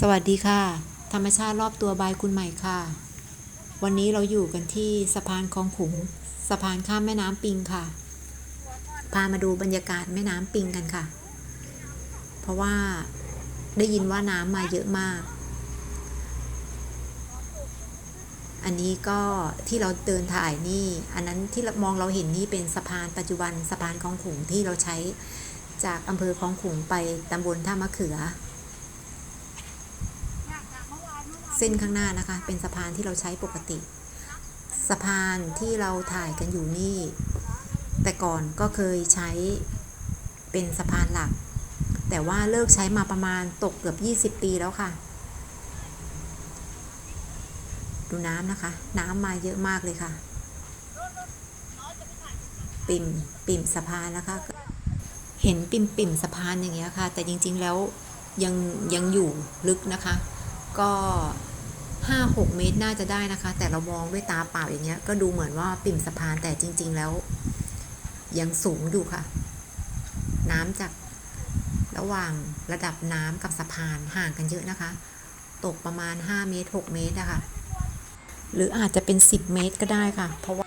สวัสดีค่ะ ธรรมชาติรอบตัวบายคุณใหม่ค่ะ วันนี้เราอยู่กันที่สะพานคลองขุงสะพานข้ามแม่น้ำปิงค่ะ พามาดูบรรยากาศแม่น้ำปิงกันค่ะ เพราะว่าได้ยินว่าน้ำมาเยอะมาก อันนี้ก็ที่เราเดินถ่ายนี่ อันนั้นที่มองเราเห็นนี่เป็นสะพานปัจจุบันสะพานคลองขุงที่เราใช้จากอำเภอคลองขุงไปตำบลท่ามะเขือ เส้นข้างหน้านะคะ เป็นสะพานที่เราใช้ปกติ สะพานที่เราถ่ายกันอยู่นี่ แต่ก่อนก็เคยใช้เป็นสะพานหลัก แต่ว่าเลิกใช้มาประมาณตกเกือบ 20 ปีแล้วค่ะ ดูน้ำนะคะ น้ำมาเยอะมากเลยค่ะ ปิ่มปิ่มสะพานนะคะ เห็นปิ่มปิ่มสะพานอย่างเงี้ยค่ะ แต่จริงๆแล้วยังยังอยู่ลึกนะคะ ก็ห้าหกเมตรน่าจะได้นะคะ แต่เรามองด้วยตาเปล่าอย่างเงี้ย ก็ดูเหมือนว่าปิ่มสะพานแต่จริง ๆ แล้ว ยังสูงอยู่ค่ะ น้ำจากระหว่างระดับน้ำกับสะพานห่างกันเยอะนะคะ ตกประมาณ 5 เมตร 6 เมตรนะคะหรืออาจจะเป็น 10 เมตรก็ได้ค่ะ เพราะว่า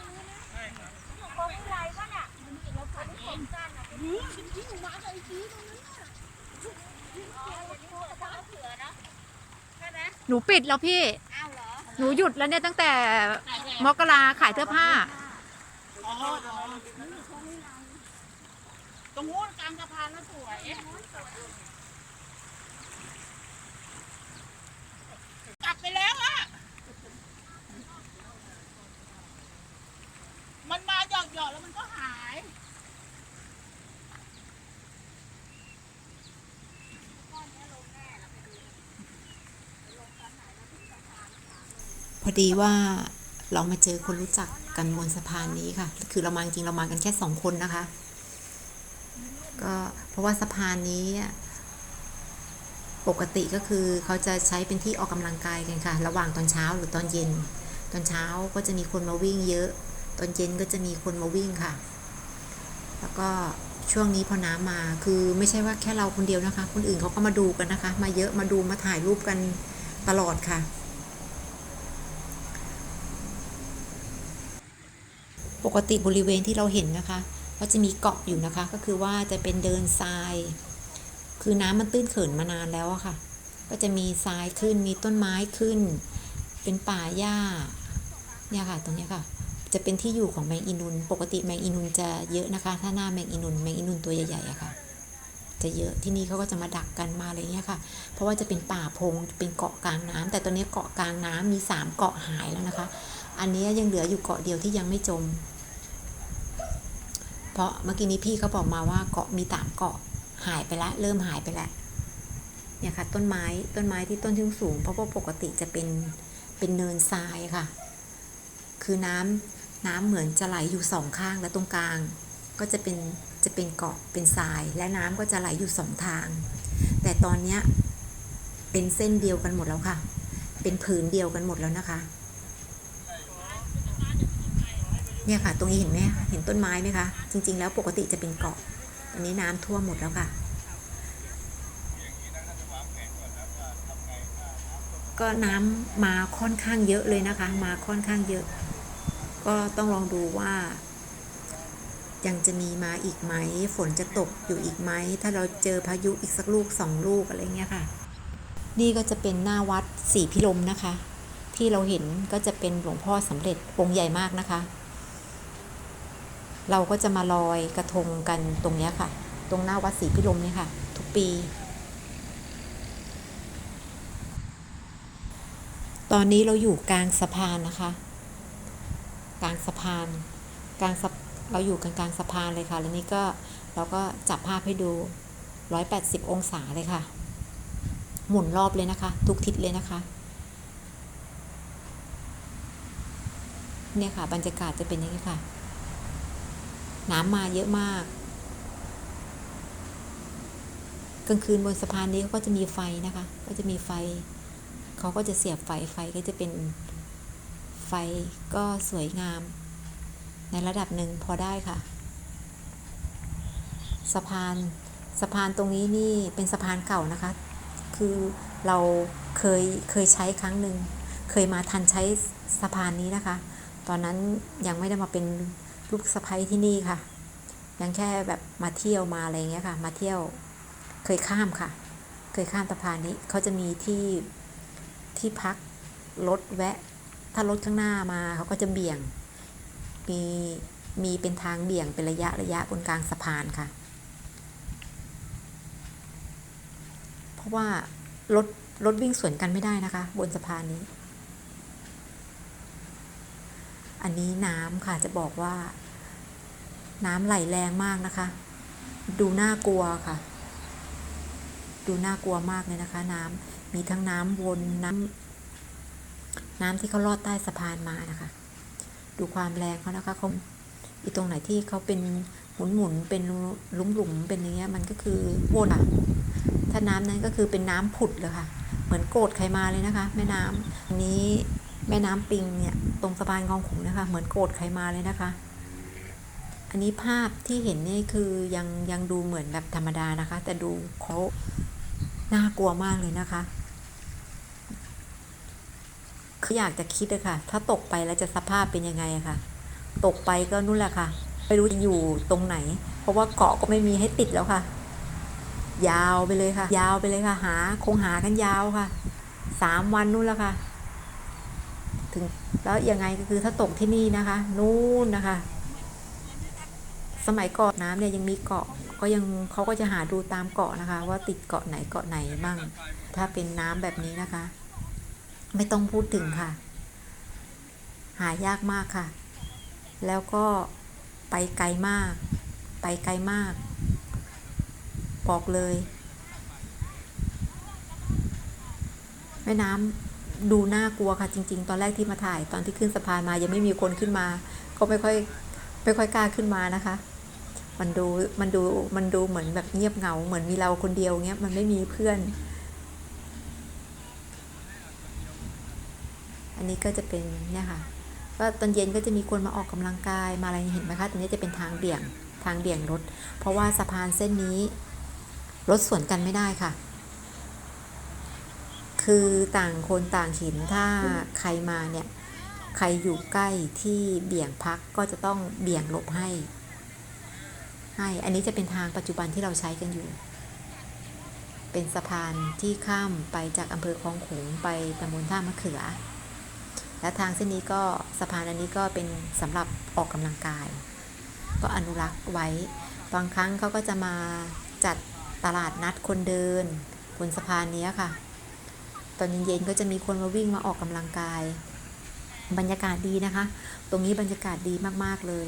หนูปิ ดแล้วพี่หนูหยุดแล้วเนี่ยตั้งแต่มกราขายเสื้อผ้าตรงนู้นกลางสะพานแล้วสวยกลับไปแล้วอะมันมาหยอกหยอกๆแล้วมันก็หาย อดีว่าเรามาเจอคนรู้จักกันบนสะพานนี้ค่ะ คือเรามาจริงเรามากันแค่สองคนนะคะ ก็เพราะว่าสะพานนี้ปกติก็คือเขาจะใช้เป็นที่ออกกำลังกายกันค่ะ ระหว่างตอนเช้าหรือตอนเย็น ตอนเช้าก็จะมีคนมาวิ่งเยอะ ตอนเย็นก็จะมีคนมาวิ่งค่ะ แล้วก็ช่วงนี้พอน้ำมาคือไม่ใช่ว่าแค่เราคนเดียวนะคะ คนอื่นเขาก็มาดูกันนะคะ มาเยอะมาดูมาถ่ายรูปกันตลอดค่ะ ปกติบริเวณที่เราเห็นนะคะก็จะมีเกาะอยู่นะคะ ก็คือว่าจะเป็นเดินทราย คือน้ำมันตื้นเขินมานานแล้วอะค่ะ ก็จะมีทรายขึ้นมีต้นไม้ขึ้น เป็นป่าหญ้าเนี่ยค่ะ ตรงนี้ค่ะ จะเป็นที่อยู่ของแมงอีนุนปกติแมงอีนุนจะเยอะนะคะ ถ้าหน้าแมงอีนุนแมงอีนุนตัวใหญ่ๆอะค่ะ จะเยอะที่นี่เขาก็จะมาดักกันมาอะไรเงี้ยค่ะ เพราะว่าจะเป็นป่าพงเป็นเกาะกลางน้ำแต่ตอนนี้เกาะกลางน้ำมีสามเกาะหายแล้วนะคะ อันนี้ยังเหลืออยู่เกาะเดียวที่ยังไม่จม เพราะเมื่อกี้นี้พี่เขาบอกมาว่าเกาะมีสามเกาะหายไปแล้วเริ่มหายไปแล้วเนี่ยค่ะ ต้นไม้ต้นไม้ที่ต้นที่สูง เพราะว่าปกติจะเป็นเป็นเนินทรายค่ะ คือน้ำน้ำเหมือนจะไหลอยู่สองข้างและตรงกลาง ก็จะเป็นจะเป็นเกาะเป็นทราย และน้ำก็จะไหลอยู่สองทาง แต่ตอนเนี้ยเป็นเส้นเดียวกันหมดแล้วค่ะ เป็นผืนเดียวกันหมดแล้วนะคะ เนี่ยค่ะ ตรงนี้เห็นไหมเห็นต้นไม้ไหมคะ จริง ๆ แล้วปกติจะเป็นเกาะ ตอนนี้น้ำท่วมหมดแล้วค่ะ ก็น้ำมาค่อนข้างเยอะเลยนะคะ มาค่อนข้างเยอะ ก็ต้องลองดูว่า ยังจะมีมาอีกไหม ฝนจะตกอยู่อีกไหม ถ้าเราเจอพายุอีกสักลูกสองลูกอะไรเงี้ยค่ะ นี่ก็จะเป็นหน้าวัดศรีพิรมนะคะที่เราเห็นก็จะเป็นหลวงพ่อสำเร็จองค์ใหญ่มากนะคะ เราก็จะมาลอยกระทงกันตรงเนี้ยค่ะ ตรงหน้าวัดศรีพิรมเนี่ยค่ะ ทุกปี ตอนนี้เราอยู่กลางสะพานนะคะ กลางสะพาน กลางสะเราอยู่กลางกลางสะพานเลยค่ะ แล้วนี่ก็เราก็จับภาพให้ดู 180 องศาเลยค่ะ หมุนรอบเลยนะคะ ทุกทิศเลยนะคะเนี่ยค่ะ บรรยากาศจะเป็นอย่างนี้ค่ะ น้ำมาเยอะมาก กลางคืนบนสะพานนี้เขาก็จะมีไฟนะคะ ก็จะมีไฟ เขาก็จะเสียบไฟ ไฟก็จะเป็นไฟก็สวยงาม ในระดับหนึ่งพอได้ค่ะ สะพานสะพานตรงนี้นี่เป็นสะพานเก่านะคะ คือเราเคยเคยใช้ครั้งหนึ่ง เคยมาทันใช้สะพานนี้นะคะ ตอนนั้นยังไม่ได้มาเป็น ลูกสะใภ้ที่นี่ค่ะ ยังแค่แบบมาเที่ยวมาอะไรเงี้ยค่ะ มาเที่ยวเคยข้ามค่ะ เคยข้ามสะพานนี้เขาจะมีที่ที่พักรถแวะ ถ้ารถข้างหน้ามาเขาก็จะเบี่ยง มีมีเป็นทางเบี่ยงเป็นระยะระยะบนกลางสะพานค่ะ เพราะว่ารถรถวิ่งสวนกันไม่ได้นะคะ บนสะพานนี้ อันนี้น้ำค่ะจะบอกว่า น้ำไหลแรงมากนะคะ ดูน่ากลัวค่ะ ดูน่ากลัวมากเลยนะคะ น้ำมีทั้งน้ำวนน้ำน้ำที่เขาลอดใต้สะพานมานะคะ ดูความแรงเขานะคะเขาอีตรงไหนที่เขาเป็นหมุนหมุนๆเป็นหลุมหลุมๆเป็นอย่างเงี้ยมันก็คือวนอะถ้าน้ำนั้นก็คือเป็นน้ำผุดเลยค่ะ เหมือนโกรธใครมาเลยนะคะ แม่น้ำนี้ แม่น้ำปิงเนี่ยตรงสะพานคลองขุงนะคะ เหมือนโกรธใครมาเลยนะคะ อันนี้ภาพที่เห็นนี่คือยังยังดูเหมือนแบบธรรมดานะคะ แต่ดูเขาน่ากลัวมากเลยนะคะคืออยากจะคิดเลยค่ะ ถ้าตกไปแล้วจะสภาพเป็นยังไงอะค่ะ ตกไปก็นู่นแหละค่ะ ไม่รู้จะอยู่ตรงไหน เพราะว่าเกาะก็ไม่มีให้ติดแล้วค่ะ ยาวไปเลยค่ะ ยาวไปเลยค่ะ หาคงหากันยาวค่ะ สามวันนู่นแล้วค่ะ ถึงแล้วยังไงก็คือถ้าตกที่นี่นะคะ นู่นนะคะ สมัยก่อนน้ำเนี่ยยังมีเกาะก็ยังเขาก็จะหาดูตามเกาะนะคะ ว่าติดเกาะไหนเกาะไหนบ้างถ้าเป็นน้ำแบบนี้นะคะ ไม่ต้องพูดถึงค่ะ หายากมากค่ะ แล้วก็ไปไกลมาก ไปไกลมาก บอกเลย แม่น้ำ ดูน่ากลัวค่ะจริง ๆ ตอนแรกที่มาถ่ายตอนที่ขึ้นสะพานมายังไม่มีคนขึ้นมา ก็ไม่ค่อยไม่ค่อยกล้าขึ้นมานะคะ มันดูมันดูมันดูเหมือนแบบเงียบเหงาเหมือนมีเราคนเดียวเงี้ยมันไม่มีเพื่อน อันนี้ก็จะเป็นเนี่ยค่ะก็ตอนเย็นก็จะมีคนมาออกกำลังกายมาอะไรเห็นไหมคะตรงนี้จะเป็นทางเบี่ยงทางเบี่ยงรถ เพราะว่าสะพานเส้นนี้รถสวนกันไม่ได้ค่ะ คือต่างคนต่างเห็นถ้าใครมาเนี่ย ใครอยู่ใกล้ที่เบี่ยงพักก็จะต้องเบี่ยงหลบให้ ให้ อันนี้จะเป็นทางปัจจุบันที่เราใช้กันอยู่ เป็นสะพานที่ข้ามไปจากอำเภอคลองขงไปตำบลท่ามะเขือ และทางเส้นนี้ก็สะพานอันนี้ก็เป็นสำหรับออกกำลังกาย ก็อนุรักษ์ไว้ บางครั้งเขาก็จะมาจัดตลาดนัดคนเดินบนสะพานนี้ค่ะ ตอนเย็นๆก็จะมีคนมาวิ่งมาออกกำลังกาย บรรยากาศดีนะคะ ตรงนี้บรรยากาศดีมากๆเลย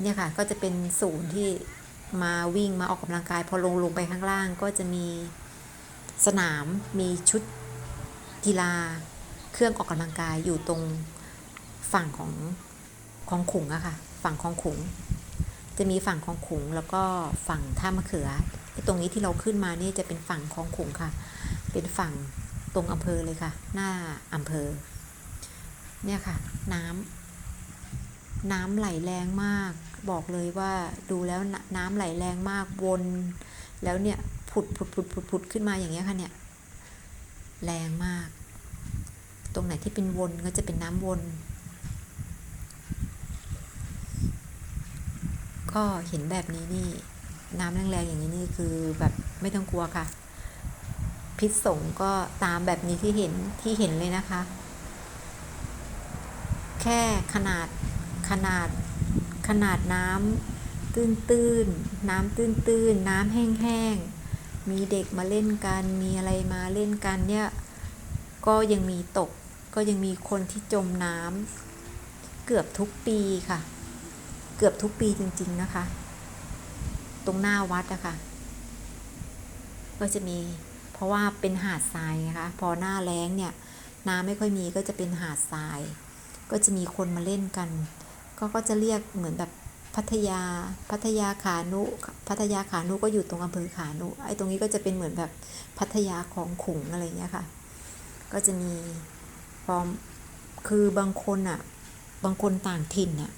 เนี่ยค่ะก็จะเป็นศูนย์ที่มาวิ่งมาออกกำลังกาย พอลงลงไปข้างล่างก็จะมีสนามมีชุดกีฬา เครื่องออกกำลังกายอยู่ตรงฝั่งของของขุงอะค่ะ ฝั่งของขุง จะมีฝั่งของขุงแล้วก็ฝั่งท่ามะเขือ ตรงนี้ที่เราขึ้นมานี่จะเป็นฝั่งของขุงค่ะ เป็นฝั่งตรงอำเภอเลยค่ะ หน้าอำเภอ เนี่ยค่ะ น้ำน้ำไหลแรงมาก บอกเลยว่าดูแล้วน้ำไหลแรงมากวนแล้วเนี่ยผุดผุดผุดผุดผุดขึ้นมาอย่างเงี้ยค่ะเนี่ยแรงมาก ตรงไหนที่เป็นวนก็จะเป็นน้ำวน ก็เห็นแบบนี้นี่ น้ำแรงๆอย่างนี้นี่คือแบบไม่ต้องกลัวค่ะ พิษสงก็ตามแบบนี้ที่เห็นที่เห็นเลยนะคะ แค่ขนาดขนาดขนาดน้ำตื้นๆน้ำตื้นตื้นๆน้ำแห้งๆมีเด็กมาเล่นกัน มีอะไรมาเล่นกันเนี่ยก็ยังมีตกก็ยังมีคนที่จมน้ำเกือบทุกปีค่ะ เกือบทุกปีจริง ๆ นะคะ ตรงหน้าวัดอะค่ะ ก็จะมี เพราะว่าเป็นหาดทรายไงคะ พอหน้าแล้งเนี่ยน้ำไม่ค่อยมีก็จะเป็นหาดทราย ก็จะมีคนมาเล่นกัน ก็ก็จะเรียกเหมือนแบบพัทยา พัทยาขานุ พัทยาขานุก็อยู่ตรงอำเภอขานุ ไอ้ตรงนี้ก็จะเป็นเหมือนแบบพัทยาของขุงอะไรเงี้ยค่ะ ก็จะมีพร้อมคือบางคนอะ บางคนต่างถิ่นอะ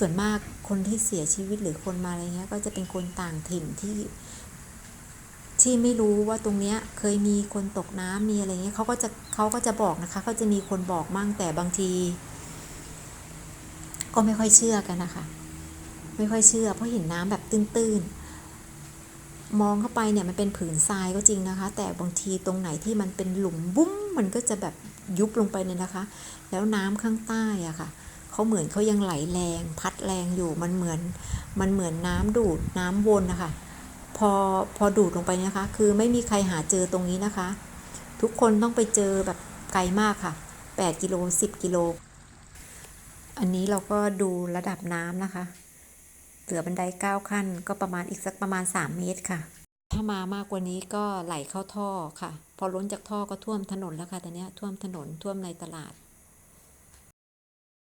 ส่วนมากคนที่เสียชีวิตหรือคนมาอะไรเงี้ย ก็จะเป็นคนต่างถิ่นที่ ที่ไม่รู้ว่าตรงเนี้ย เคยมีคนตกน้ำมีอะไรเงี้ยเขาก็จะเขาก็จะบอกนะคะเขาจะมีคนบอกมั่งแต่บางที ก็ไม่ค่อยเชื่อกันนะคะ ไม่ค่อยเชื่อ เพราะเห็นน้ำแบบตื้นๆมองเข้าไปเนี่ยมันเป็นผืนทรายก็จริงนะคะ แต่บางทีตรงไหนที่มันเป็นหลุมบุ้มมันก็จะแบบยุบลงไปเลยนะคะ แล้วน้ำข้างใต้อะค่ะ เขาเหมือนเขายังไหลแรง พัดแรงอยู่มันเหมือน มันเหมือนน้ำดูดน้ำวนนะคะพอพอดูดลงไปนะคะ คือไม่มีใครหาเจอตรงนี้นะคะ ทุกคนต้องไปเจอแบบไกลมากค่ะ 8 กิโล 10 กิโล อันนี้เราก็ดูระดับน้ำนะคะ เหลือบันได 9 ขั้น ก็ประมาณอีกสักประมาณ 3 เมตรค่ะ ถ้ามามากกว่านี้ก็ไหลเข้าท่อค่ะ พอล้นจากท่อก็ท่วมถนนแล้วค่ะตอนนี้ท่วมถนนท่วมในตลาด